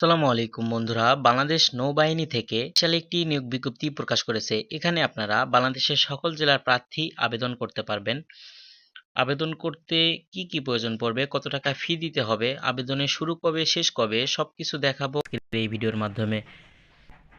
আসসালামু আলাইকুম বন্ধুরা, বাংলাদেশ নৌবাহিনী থেকে বিশাল একটি নিয়োগ বিজ্ঞপ্তি প্রকাশ করেছে। এখানে আপনারা বাংলাদেশের সকল জেলার প্রার্থী আবেদন করতে পারবেন। আবেদন করতে কি কি প্রয়োজন পড়বে, কত টাকা ফি দিতে হবে, আবেদনের শুরু কবে, শেষ কবে সব কিছু দেখাবো এই ভিডিওর মাধ্যমে।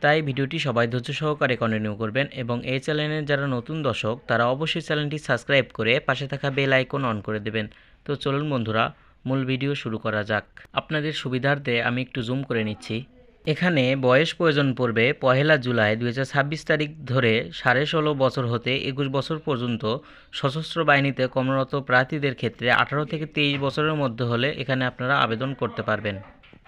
তাই ভিডিওটি সবাই ধৈর্য সহকারে কন্টিনিউ করবেন এবং এই চ্যানেলের যারা নতুন দর্শক, তারা অবশ্যই চ্যানেলটি সাবস্ক্রাইব করে পাশে থাকা বেল আইকন অন করে দেবেন। তো চলুন বন্ধুরা মূল ভিডিও শুরু করা যাক। আপনাদের সুবিধার্থে আমি একটু জুম করে নিচ্ছি। এখানে বয়স প্রয়োজন পড়বে পহেলা জুলাই দু হাজার ছাব্বিশ তারিখ ধরে সাড়ে ষোলো বছর হতে একুশ বছর পর্যন্ত সশস্ত্র বাহিনীতে কর্মরত প্রার্থীদের ক্ষেত্রে আঠারো থেকে তেইশ বছরের মধ্যে হলে এখানে আপনারা আবেদন করতে পারবেন।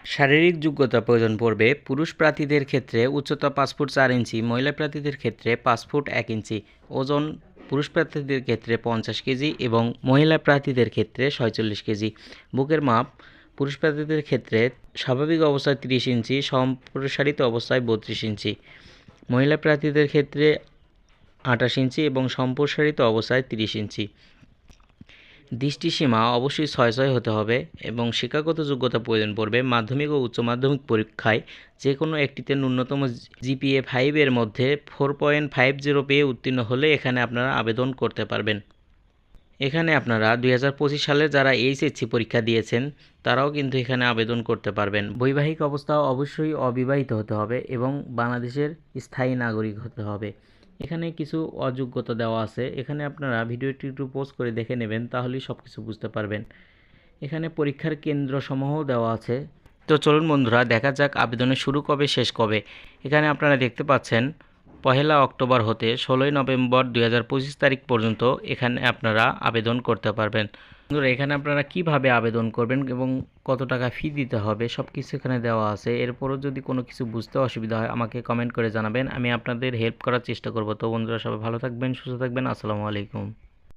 শারীরিক যোগ্যতা প্রয়োজন পড়বে পুরুষ প্রার্থীদের ক্ষেত্রে উচ্চতা পাঁচ ফুট চার ইঞ্চি, মহিলা প্রার্থীদের ক্ষেত্রে পাঁচ ফুট এক ইঞ্চি, ওজন পুরুষ প্রার্থীদের ক্ষেত্রে পঞ্চাশ কেজি এবং মহিলা প্রার্থীদের ক্ষেত্রে ছয়চল্লিশ কেজি। বুকের মাপ পুরুষ প্রার্থীদের ক্ষেত্রে স্বাভাবিক অবস্থায় তিরিশ ইঞ্চি, সম্প্রসারিত অবস্থায় বত্রিশ ইঞ্চি। মহিলা প্রার্থীদের ক্ষেত্রে আঠাশ ইঞ্চি এবং সম্প্রসারিত অবস্থায় তিরিশ ইঞ্চি। দৃষ্টিসীমা অবশ্যই ছয় ছয় হতে হবে এবং শিক্ষাগত যোগ্যতা প্রয়োজন পড়বে। মাধ্যমিক ও উচ্চ মাধ্যমিক পরীক্ষায় যে কোনো একটিতে ন্যূনতম জিপিএ ফাইভের মধ্যে ফোর পয়েন্ট ফাইভ জিরো পেয়ে উত্তীর্ণ হলে এখানে আপনারা আবেদন করতে পারবেন। এখানে আপনারা দুই সালে যারা এইচএসসি পরীক্ষা দিয়েছেন, তারাও কিন্তু এখানে আবেদন করতে পারবেন। বৈবাহিক অবস্থা অবশ্যই অবিবাহিত হতে হবে এবং বাংলাদেশের স্থায়ী নাগরিক হতে হবে। এখানে কিছু অযোগ্যতা দেওয়া আছে। এখানে আপনারা ভিডিওটি একটু পোস্ট করে দেখে নেবেন, তাহলেই সব কিছু বুঝতে পারবেন। এখানে পরীক্ষার কেন্দ্রসমূহও দেওয়া আছে। তো চলুন বন্ধুরা, দেখা যাক আবেদনের শুরু কবে, শেষ কবে। এখানে আপনারা দেখতে পাচ্ছেন, পহেলা অক্টোবর হতে ষোলোই নভেম্বর দুই হাজার পঁচিশ তারিখ পর্যন্ত এখানে আপনারা আবেদন করতে পারবেন। বন্ধুরা, এখানে আপনারা কীভাবে আবেদন করবেন এবং কত টাকা ফি দিতে হবে সব কিছু এখানে দেওয়া আছে। এরপরও যদি কোনো কিছু বুঝতে অসুবিধা হয়, আমাকে কমেন্ট করে জানাবেন, আমি আপনাদের হেল্প করার চেষ্টা করব। তো বন্ধুরা, সবাই ভালো থাকবেন, সুস্থ থাকবেন, আসসালামু আলাইকুম।